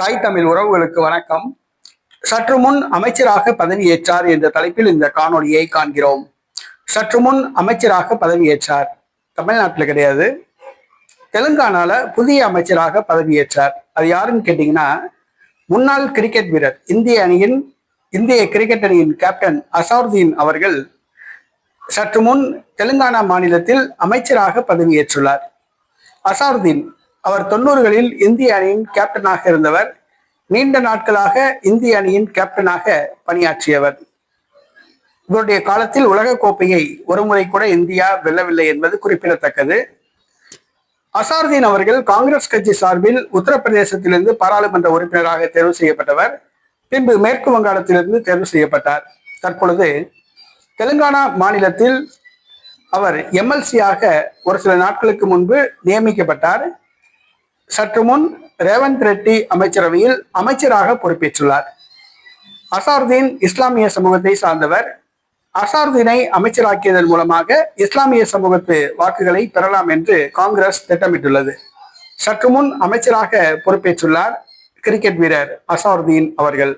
தாய் தமிழ் உறவுகளுக்கு வணக்கம். சற்று முன் அமைச்சராக பதவியேற்றார் என்ற தலைப்பில் இந்த காணொலியை காண்கிறோம். சற்று முன் அமைச்சராக பதவியேற்றார். தமிழ்நாட்டில் கிடையாது. தெலுங்கானால புதிய அமைச்சராக பதவியேற்றார். அது யாருன்னு கேட்டீங்கன்னா முன்னாள் கிரிக்கெட் வீரர் இந்திய அணியின் இந்திய கிரிக்கெட் அணியின் கேப்டன் அசாருதீன் அவர்கள் சற்று முன் தெலுங்கானா மாநிலத்தில் அமைச்சராக பதவியேற்றுள்ளார். அசாருதீன் அவர் தொண்ணூறுகளில் இந்திய அணியின் கேப்டனாக இருந்தவர். நீண்ட நாட்களாக இந்திய அணியின் கேப்டனாக பணியாற்றியவர். இவருடைய காலத்தில் உலக கோப்பையை ஒருமுறை கூட இந்தியா வெல்லவில்லை என்பது குறிப்பிடத்தக்கது. அசாருதீன் அவர்கள் காங்கிரஸ் கட்சி சார்பில் உத்தரப்பிரதேசத்திலிருந்து பாராளுமன்ற உறுப்பினராக தேர்வு செய்யப்பட்டவர். பின்பு மேற்கு வங்காளத்திலிருந்து தேர்வு செய்யப்பட்டார். தற்பொழுது தெலுங்கானா மாநிலத்தில் அவர் எம்எல்சியாக ஒரு சில நாட்களுக்கு முன்பு நியமிக்கப்பட்டார். சற்று முன் ரேவந்த் ரெட்டி அமைச்சரவையில் அமைச்சராக பொறுப்பேற்றுள்ளார். அசாருதீன் இஸ்லாமிய சமூகத்தை சார்ந்தவர். அசாருதீனை அமைச்சராக்கியதன் மூலமாக இஸ்லாமிய சமூகத்து வாக்குகளை பெறலாம் என்று காங்கிரஸ் திட்டமிட்டுள்ளது. சற்று முன் அமைச்சராக பொறுப்பேற்றுள்ளார். கிரிக்கெட் வீரர் அசாருதீன் அவர்கள்.